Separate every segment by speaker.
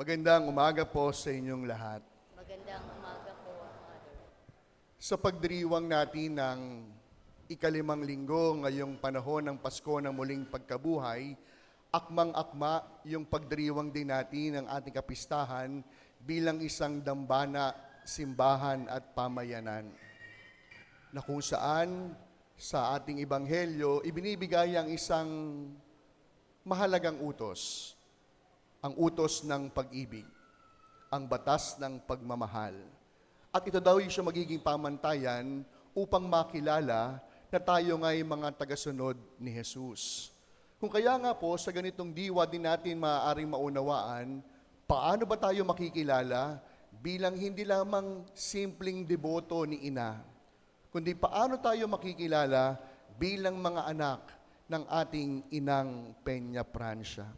Speaker 1: Magandang umaga po sa inyong lahat.
Speaker 2: Magandang umaga po, Mother.
Speaker 1: Sa pagdiriwang natin ng ikalimang linggo ngayong panahon ng Pasko ng muling pagkabuhay, akmang-akma yung pagdiriwang din natin ng ating kapistahan bilang isang dambana, simbahan at pamayanan. Na kung saan sa ating ibanghelyo, ibinibigay ang isang mahalagang utos, ang utos ng pag-ibig, ang batas ng pagmamahal. At ito daw yung siya magiging pamantayan upang makilala na tayo nga'y mga tagasunod ni Jesus. Kung kaya nga po, sa ganitong diwa din natin maaaring maunawaan, paano ba tayo makikilala bilang hindi lamang simpleng deboto ni ina, kundi paano tayo makikilala bilang mga anak ng ating inang Peña Francia.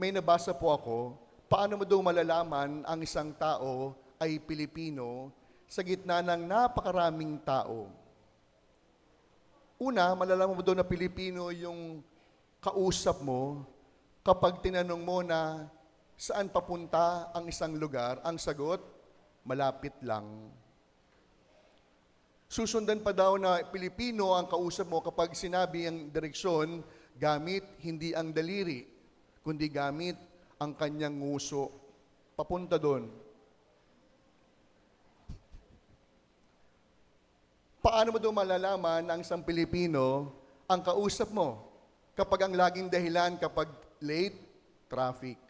Speaker 1: May nabasa po ako, paano mo daw malalaman ang isang tao ay Pilipino sa gitna ng napakaraming tao. Una, malalaman mo daw na Pilipino yung kausap mo kapag tinanong mo na saan papunta ang isang lugar, ang sagot, malapit lang. Susundan pa daw na Pilipino ang kausap mo kapag sinabi ang direksyon, gamit hindi ang daliri, kundi gamit ang kanyang nguso. Papunta doon. Paano mo daw malalaman ang isang Pilipino ang kausap mo kapag ang laging dahilan kapag late, traffic?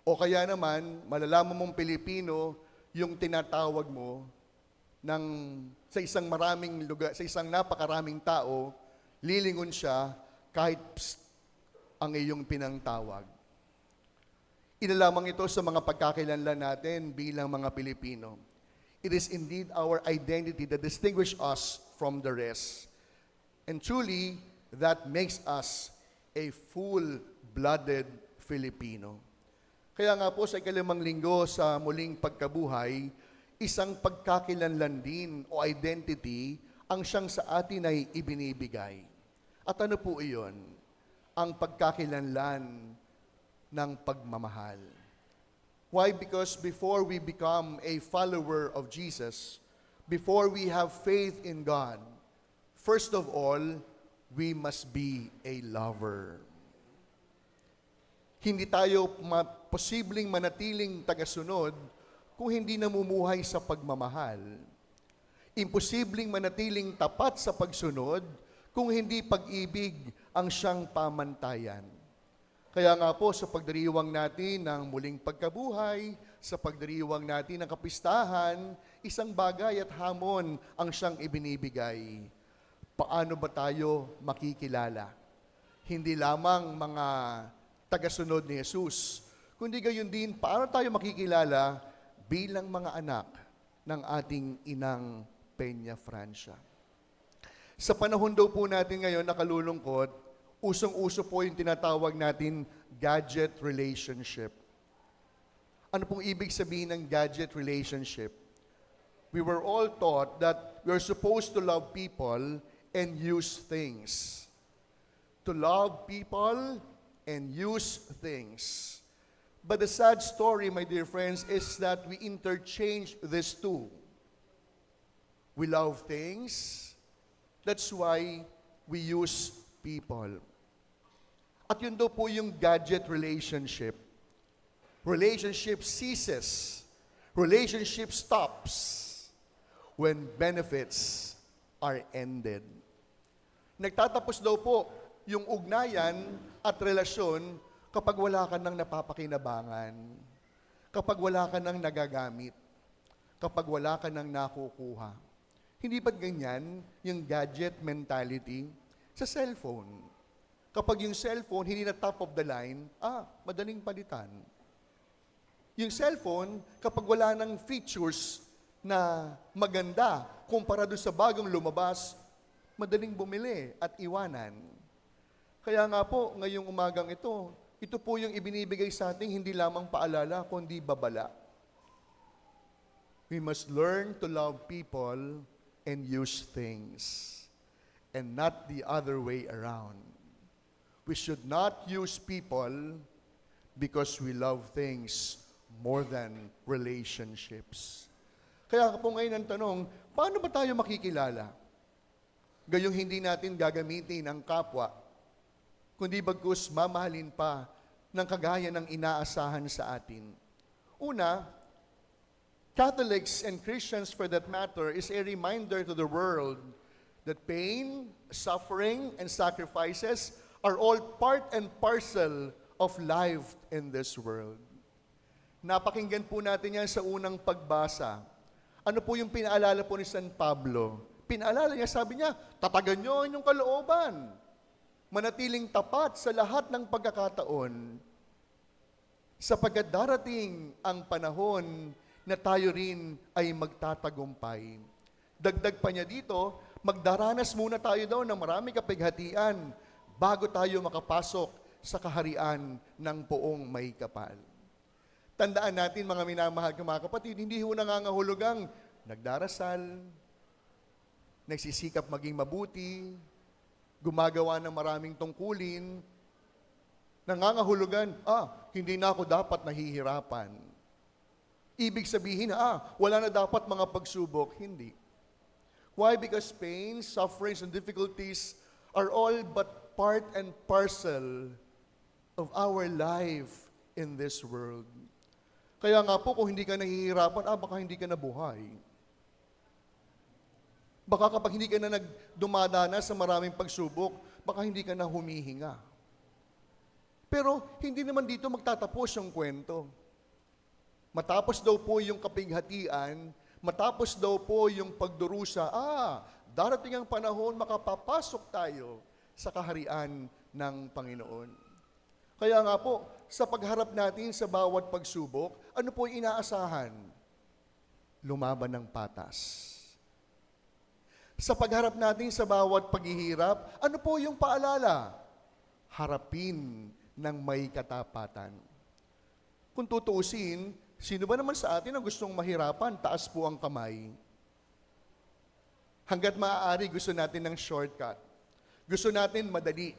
Speaker 1: O kaya naman, malalaman mong Pilipino yung tinatawag mo ng sa isang maraming lugar, sa isang napakaraming tao, lilingon siya kahit psst, ang iyong pinangtawag. Inalamang ito sa mga pagkakilanlan natin bilang mga Pilipino. It is indeed our identity that distinguish us from the rest. And truly, that makes us a full-blooded Filipino. Kaya nga po sa ikalimang linggo sa muling pagkabuhay, isang pagkakilanlan din o identity ang siyang sa atin ay ibinibigay. At ano po iyon? Ang pagkakilanlan ng pagmamahal. Why? Because before we become a follower of Jesus, before we have faith in God, first of all, we must be a lover. Hindi tayo ma- posibleng manatiling tagasunod kung hindi namumuhay sa pagmamahal. Imposibleng manatiling tapat sa pagsunod kung hindi pag-ibig ang siyang pamantayan. Kaya nga po sa pagdiriwang natin ng muling pagkabuhay, sa pagdiriwang natin ng kapistahan, isang bagay at hamon ang siyang ibinibigay. Paano ba tayo makikilala? Hindi lamang mga tagasunod ni Jesus, kundi gayon din paano tayo makikilala bilang mga anak ng ating inang Peña Francia. Sa panahon daw po natin ngayon nakalulungkot, usong-uso po yung tinatawag natin gadget relationship. Ano pong ibig sabihin ng gadget relationship? We were all taught that we're supposed to love people and use things. To love people and use things. But the sad story, my dear friends, is that we interchange these two. We love things, that's why we use people. At yun daw po yung gadget relationship. Relationship ceases. Relationship stops when benefits are ended. Nagtatapos daw po yung ugnayan at relasyon kapag wala ka ng napapakinabangan, kapag wala ka ng nagagamit, kapag wala ka ng nakukuha. Hindi ba't ganyan yung gadget mentality sa cellphone? Kapag yung cellphone hindi na top of the line, ah, madaling palitan. Yung cellphone, kapag wala ng features na maganda kumpara doon sa bagong lumabas, madaling bumili at iwanan. Kaya nga po, ngayong umagang ito, ito po yung ibinibigay sa ating hindi lamang paalala, kundi babala. We must learn to love people and use things, and not the other way around. We should not use people because we love things more than relationships. Kaya po ngayon ang tanong, paano ba tayo makikilala? Gayong hindi natin gagamitin ang kapwa, kundi bagkus mamahalin pa ng kagaya ng inaasahan sa atin. Una, Catholics and Christians for that matter is a reminder to the world that pain, suffering, and sacrifices are all part and parcel of life in this world. Napakinggan po natin yan sa unang pagbasa. Ano po yung pinaalala po ni San Pablo? Pinaalala niya, sabi niya, tatagan niyo ang inyong kalooban. Manatiling tapat sa lahat ng pagkakataon. Sapagkat darating ang panahon na tayo rin ay magtatagumpay. Dagdag pa niya dito, magdaranas muna tayo daw ng maraming kapighatian bago tayo makapasok sa kaharian ng poong may kapal. Tandaan natin mga minamahal ko mga kapatid, hindi ho nangangahulugang nagdarasal, nagsisikap maging mabuti, gumagawa ng maraming tungkulin, nangangahulugan, ah, hindi na ako dapat nahihirapan. Ibig sabihin, ah, wala na dapat mga pagsubok. Hindi. Why? Because pain, sufferings, and difficulties are all but part and parcel of our life in this world. Kaya nga po, kung hindi ka nahihirapan, ah, baka hindi ka nabuhay. Baka kapag hindi ka na nagdumadana sa maraming pagsubok, baka hindi ka na humihinga. Pero hindi naman dito magtatapos yung kwento. Matapos daw po yung kapighatian, matapos daw po yung pagdurusa, ah, darating ang panahon, makapapasok tayo sa kaharian ng Panginoon. Kaya nga po, sa pagharap natin sa bawat pagsubok, ano po inaasahan? Lumaban ng patas. Sa pagharap natin sa bawat paghihirap, ano po yung paalala? Harapin ng may katapatan. Kung tutuusin, sino ba naman sa atin ang gustong mahirapan? Taas po ang kamay. Hanggat maaari, gusto natin ng shortcut. Gusto natin madali.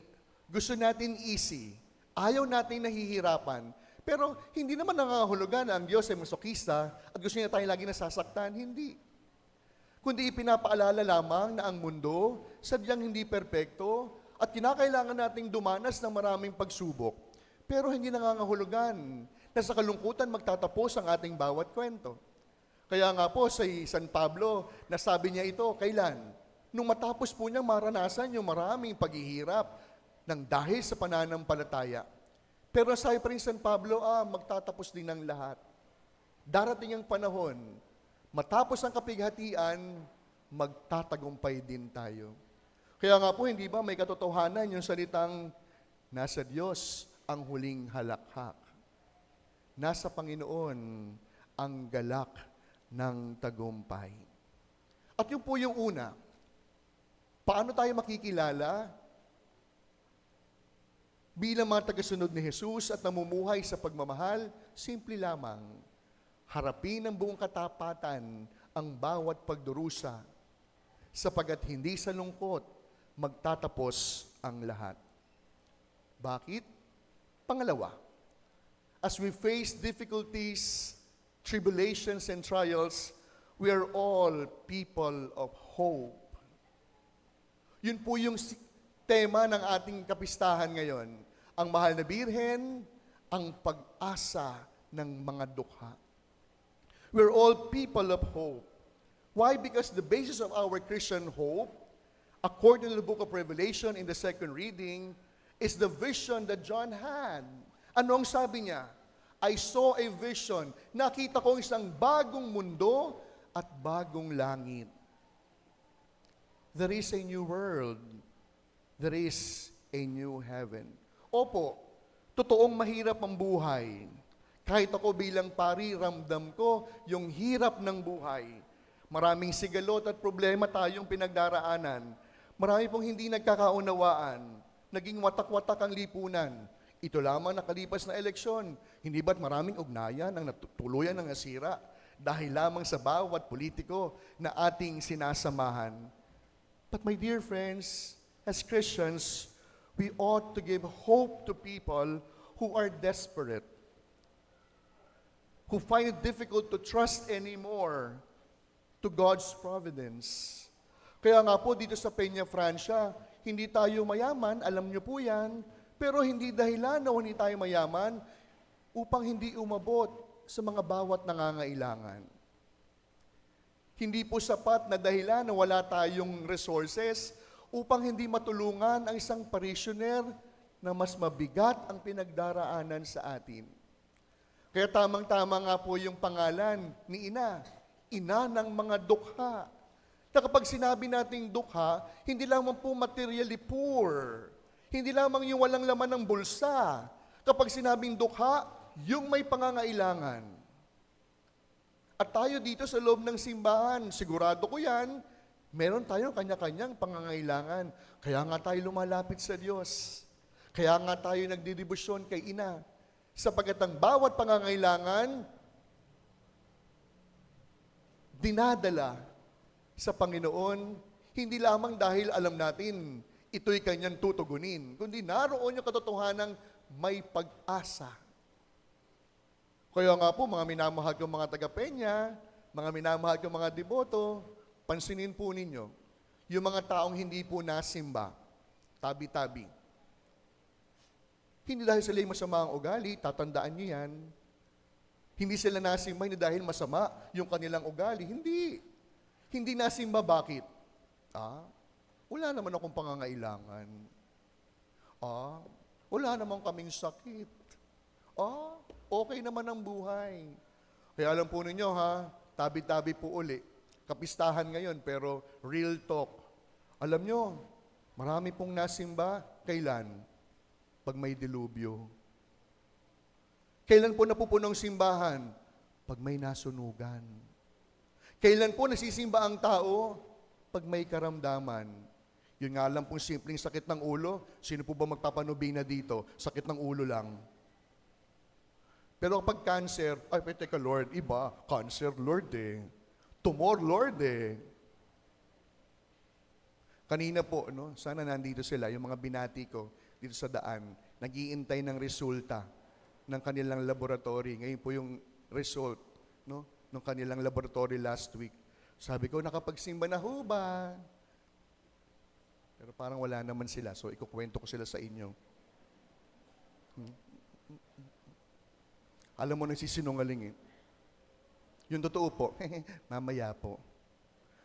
Speaker 1: Gusto natin easy. Ayaw natin nahihirapan. Pero hindi naman nangangahulugan na ang Diyos ay masokista at gusto niya tayo lagi nasasaktan. Hindi. Kundi ipinapaalala lamang na ang mundo sadyang hindi perpekto at kinakailangan nating dumanas ng maraming pagsubok. Pero hindi nangangahulugan na sa kalungkutan magtatapos ang ating bawat kwento. Kaya nga po sa San Pablo, nasabi niya ito, kailan? Nung matapos po niyang maranasan yung maraming paghihirap ng dahil sa pananampalataya. Pero sabi pa rin San Pablo, ah, magtatapos din ng lahat. Darating ang panahon, matapos ang kapighatian, magtatagumpay din tayo. Kaya nga po, hindi ba may katotohanan yung salitang nasa Diyos ang huling halakhak. Nasa Panginoon ang galak ng tagumpay. At yun po yung una. Paano tayo makikilala bilang mga tagasunod ni Jesus at namumuhay sa pagmamahal? Simple lamang. Harapin ng buong katapatan ang bawat pagdurusa sapagat hindi sa lungkot magtatapos ang lahat. Bakit? Pangalawa, as we face difficulties, tribulations, and trials, we are all people of hope. Yun po yung tema ng ating kapistahan ngayon. Ang mahal na birhen, ang pag-asa ng mga dukha. We're all people of hope. Why? Because the basis of our Christian hope, according to the book of Revelation in the second reading, is the vision that John had. Ano ang sabi niya? I saw a vision. Nakita ko isang bagong mundo at bagong langit. There is a new world. There is a new heaven. Opo, totoong mahirap ang buhay. Kahit ako bilang pari, ramdam ko yung hirap ng buhay. Maraming sigalot at problema tayong pinagdaraanan. Marami pong hindi nagkakaunawaan. Naging watak-watak ang lipunan. Ito lamang nakalipas na eleksyon. Hindi ba't maraming ugnayan ang natutuluyan ng nasira dahil lamang sa bawat politiko na ating sinasamahan. But my dear friends, as Christians, we ought to give hope to people who are desperate, who find it difficult to trust anymore to God's providence. Kaya nga po dito sa Peña Francia, hindi tayo mayaman, alam niyo po yan, pero hindi dahilan na hindi tayo mayaman upang hindi umabot sa mga bawat nangangailangan. Hindi po sapat na dahilan na wala tayong resources upang hindi matulungan ang isang parishioner na mas mabigat ang pinagdaraanan sa atin. Kaya tamang-tama nga po yung pangalan ni Ina, Ina ng mga dukha. Na kapag sinabi nating dukha, hindi lamang po materially poor. Hindi lamang yung walang laman ng bulsa. Kapag sinabing dukha, yung may pangangailangan. At tayo dito sa loob ng simbahan, sigurado ko yan, meron tayong kanya-kanyang pangangailangan. Kaya nga tayo lumalapit sa Diyos. Kaya nga tayo nagdidibusyon kay Ina. Sapagkat ang bawat pangangailangan, dinadala sa Panginoon, hindi lamang dahil alam natin ito'y kanyang tutugunin, kundi naroon yung katotohanan may pag-asa. Kaya nga po, mga minamahal kong mga taga-Penya, mga minamahal kong mga deboto, pansinin po ninyo, yung mga taong hindi po nasimba, tabi-tabi. Hindi dahil sila yung masama ang ugali, tatandaan niyo yan. Hindi sila nasimba, hindi dahil masama yung kanilang ugali. Hindi. Hindi nasimba, bakit? Ah, wala naman akong pangangailangan. Ah, wala naman kaming sakit. Ah, okay naman ang buhay. Kaya alam po ninyo ha, tabi-tabi po uli. Kapistahan ngayon, pero real talk. Alam nyo, marami pong nasimba. Kailan? Pag may dilubyo. Kailan po napupunong simbahan? Pag may nasunugan. Kailan po nasisimba ang tao? Pag may karamdaman. Yun nga lang pong simpleng sakit ng ulo. Sino po ba magpapanubina dito? Sakit ng ulo lang. Pero kapag cancer, ay, pero teka Lord, iba, cancer Lord eh. Tumor Lord eh. Kanina po, no, sana nandito sila, yung mga binati ko dito sa daan, nagiintay ng resulta ng kanilang laboratory. Ngayon po yung result no, ng kanilang laboratory last week. Sabi ko, nakapagsimba na ho ba? Pero parang wala naman sila, so ikukwento ko sila sa inyo. Hmm. Alam mo, nagsisinungaling eh. Yung totoo po, mamaya po.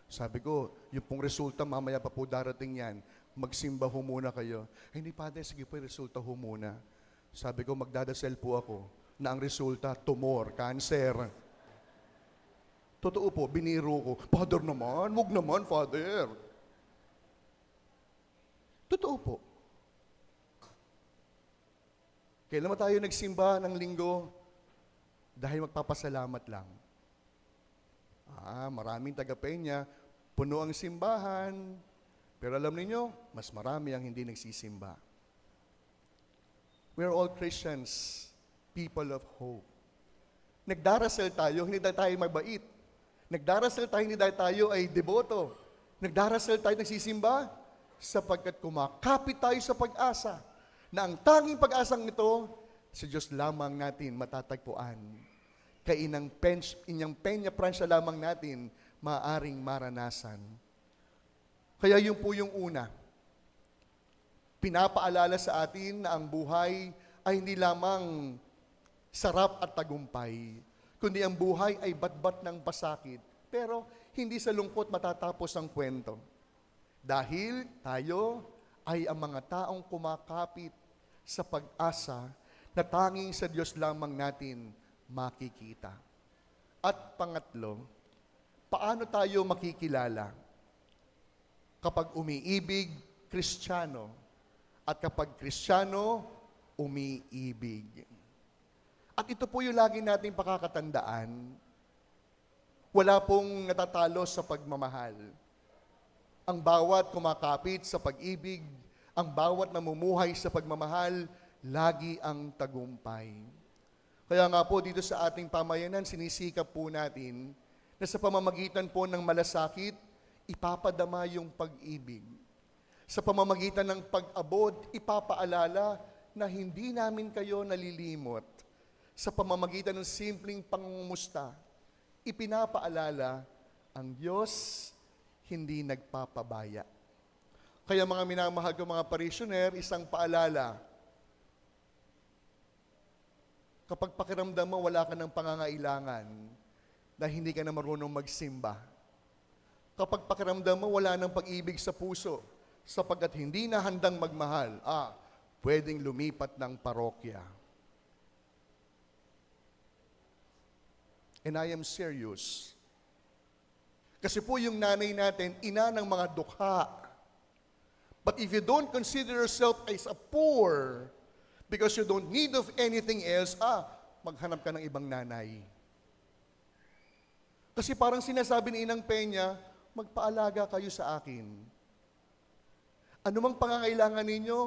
Speaker 1: Sabi ko, yung pong resulta, mamaya pa po darating yan. Magsimba ho muna kayo. Ay, hindi, Father, sige po, resulta ho muna. Sabi ko, magdadasal po ako na ang resulta, tumor, cancer. Totoo po, biniro ko. Father naman, wag naman, Father. Totoo po. Kailan ba tayo nagsimba ng linggo? Dahil magpapasalamat lang. Ah, maraming taga-Peña, puno ang simbahan. Pero alam niyo, mas marami ang hindi nagsisimba. We're all Christians, people of hope. Nagdarasal tayo, hindi tayo mabait. Nagdarasal tayo, hindi tayo ay deboto. Nagdarasal tayo, nagsisimba, sapagkat kumakapit tayo sa pag-asa na ang tanging pag-asang ito, sa Diyos lamang natin matatagpuan. Kaya inang pen, inyang penya pransya lamang natin maaring maranasan. Kaya yun po yung una. Pinapaalala sa atin na ang buhay ay hindi lamang sarap at tagumpay, kundi ang buhay ay batbat ng pasakit. Pero hindi sa lungkot matatapos ang kwento. Dahil tayo ay ang mga taong kumakapit sa pag-asa na tanging sa Diyos lamang natin makikita. At pangatlo, paano tayo makikilala kapag umiibig, kristyano, at kapag kristyano, umiibig. At ito po yung lagi nating pakakatandaan. Wala pong natatalo sa pagmamahal. Ang bawat kumakapit sa pag-ibig, ang bawat namumuhay sa pagmamahal, lagi ang tagumpay. Kaya nga po dito sa ating pamayanan, sinisikap po natin na sa pamamagitan po ng malasakit, ipapadama yung pag-ibig. Sa pamamagitan ng pag-abot, ipapaalala na hindi namin kayo nalilimot sa pamamagitan ng simpleng pangumusta. Ipinapaalala, ang Diyos hindi nagpapabaya. Kaya mga minamahal ko mga parishioner, isang paalala, kapag pakiramdam mo wala ka ng pangangailangan, na hindi ka na marunong magsimba, kapag pakiramdam mo wala ng pag-ibig sa puso, sapagkat hindi na handang magmahal, ah, pwedeng lumipat ng parokya. And I am serious. Kasi po yung nanay natin, ina ng mga dukha. But if you don't consider yourself as a poor, because you don't need of anything else, ah, maghanap ka ng ibang nanay. Kasi parang sinasabi ni Inang Peña, magpaalaga kayo sa akin. Ano mang pangangailangan ninyo,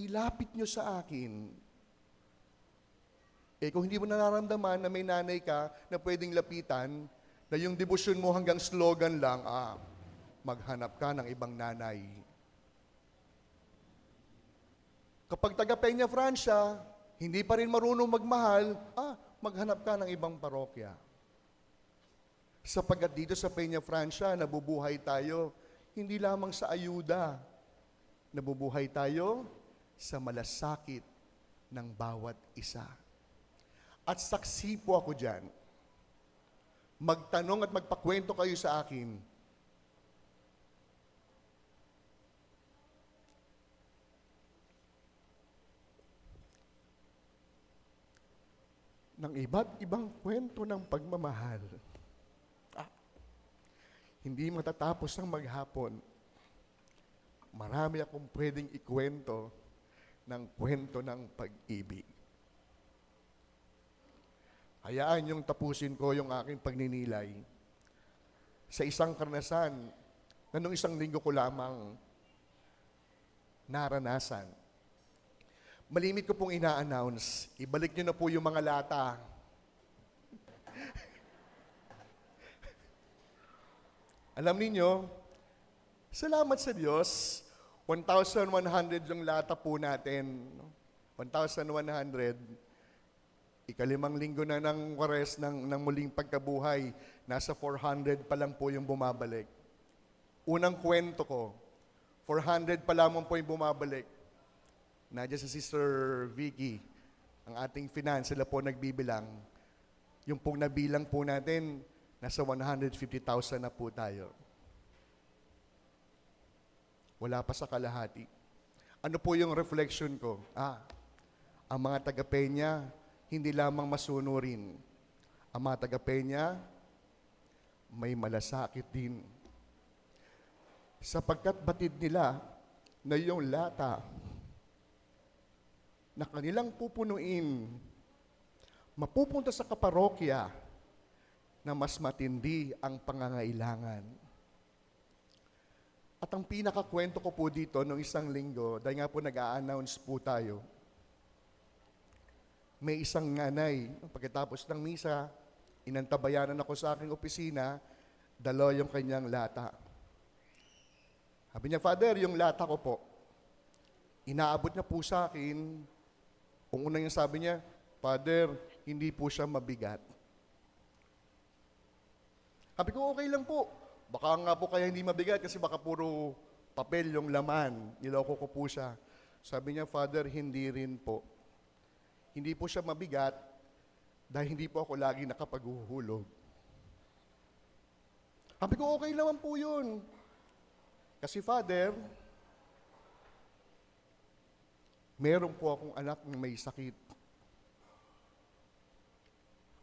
Speaker 1: ilapit nyo sa akin. Eh kung hindi mo nararamdaman na may nanay ka na pwedeng lapitan, na yung debosyon mo hanggang slogan lang, ah, maghanap ka ng ibang nanay. Kapag taga Peña Francia, hindi pa rin marunong magmahal, ah, maghanap ka ng ibang parokya. Sapagkat dito sa Peña Francia, nabubuhay tayo hindi lamang sa ayuda, nabubuhay tayo sa malasakit ng bawat isa. At saksi po ako dyan. Magtanong at magpakwento kayo sa akin. ng iba't ibang kwento ng pagmamahal. Ah, hindi matatapos ang maghapon. Marami akong pwedeng ikwento ng kwento ng pag-ibig. Hayaan yung tapusin ko yung aking pagninilay sa isang karnasan na nung isang linggo ko lamang naranasan. Malimit ko pong ina-announce, ibalik nyo na po yung mga lata. Alam niyo, salamat sa Diyos, 1,100 yung lata po natin. 1,100. Ikalimang linggo na ng wares ng, ng muling pagkabuhay, nasa 400 pa lang po yung bumabalik. Unang kwento ko, 400 pa lamang po yung bumabalik. Nadya sa Sister Vicky, ang ating finance, sila po nagbibilang. Yung pong nabilang po natin, nasa 150,000 na po tayo. Wala pa sa kalahati. Ano po yung reflection ko? Ah, ang mga taga-Peña, hindi lamang masunurin. Ang mga taga-Peña, may malasakit din. Sapagkat batid nila na yung lata na kanilang pupunuin, mapupunta sa kaparokya na mas matindi ang pangangailangan. At ang pinakakwento ko po dito nung isang linggo, dahil nga po nag-a-announce po tayo, may isang nanay, pagkatapos ng misa, inantabayanan ako sa aking opisina, dalo yung kanyang lata. Sabi niya, Father, yung lata ko po, inaabot niya po sa akin, kung una yung sabi niya, Father, hindi po siya mabigat. Sabi ko, okay lang po. Baka nga po kaya hindi mabigat kasi baka puro papel yung laman. Niloko ko po siya. Sabi niya, Father, hindi rin po. Hindi po siya mabigat dahil hindi po ako lagi nakapaghuhulog. Sabi ko, okay naman po yun. Kasi Father, meron po akong anak na may sakit.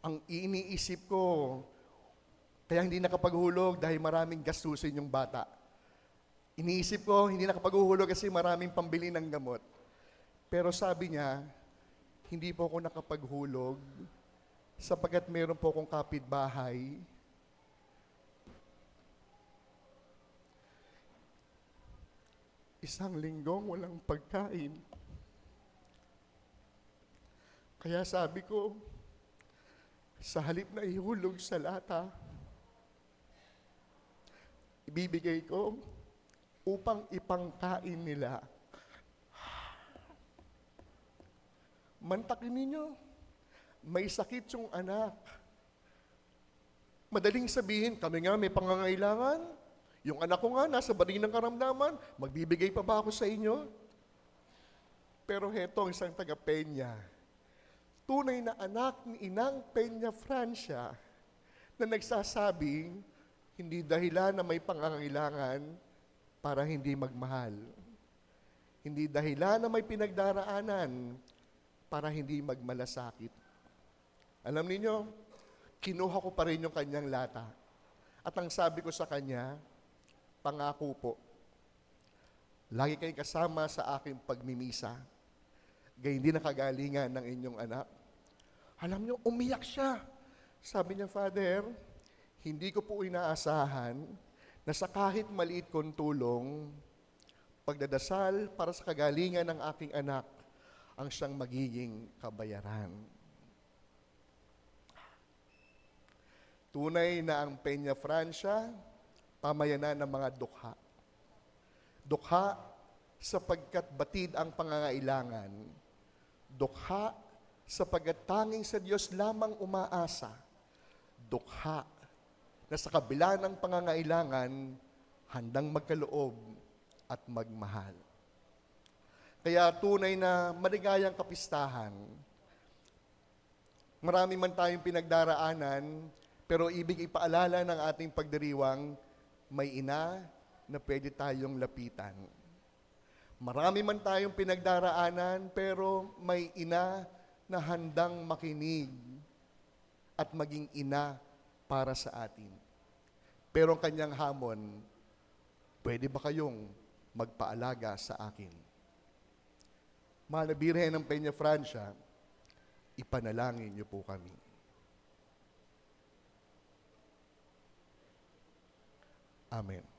Speaker 1: Ang iniisip ko, kaya hindi nakapaghulog dahil maraming gastusin yung bata. Iniisip ko, hindi nakapaghuhulog kasi maraming pambili ng gamot. Pero sabi niya, hindi po ako nakapaghulog sapagkat meron po akong kapitbahay. Isang linggong walang pagkain. Kaya sabi ko, sa halip na ihulog sa lata, ibibigay ko upang ipangkain nila. Mantakin ninyo. May sakit yung anak. Madaling sabihin, kami nga may pangangailangan. Yung anak ko nga, nasa baling ng karamdaman. Magbibigay pa ba ako sa inyo? Pero heto ang isang taga Peña. Tunay na anak ni Inang Peña Francia na nagsasabing, hindi dahilan na may pangangailangan para hindi magmahal. Hindi dahilan na may pinagdaraanan para hindi magmalasakit. Alam niyo, kinuha ko pa rin yung kanyang lata. At ang sabi ko sa kanya, pangako po, lagi kayong kasama sa aking pagmimisa. Gayun din ang kagalingan ng inyong anak. Alam niyo, umiyak siya. Sabi niya, Father, hindi ko po inaasahan na sa kahit maliit kong tulong, pagdadasal para sa kagalingan ng aking anak ang siyang magiging kabayaran. Tunay na ang Peña Francia, pamayanan ng mga dukha. Dukha sapagkat batid ang pangangailangan. Dukha sapagkat tanging sa Diyos lamang umaasa. Dukha na sa kabila ng pangangailangan, handang magkaloob at magmahal. Kaya tunay na maligayang kapistahan. Marami man tayong pinagdaraanan, pero ibig ipaalala ng ating pagdiriwang, may ina na pwede tayong lapitan. Marami man tayong pinagdaraanan, pero may ina na handang makinig at maging ina para sa atin. Pero ang kanyang hamon, pwede ba kayong magpaalaga sa akin? Mahal na Birhen ng Peña Francia, ipanalangin niyo po kami. Amen.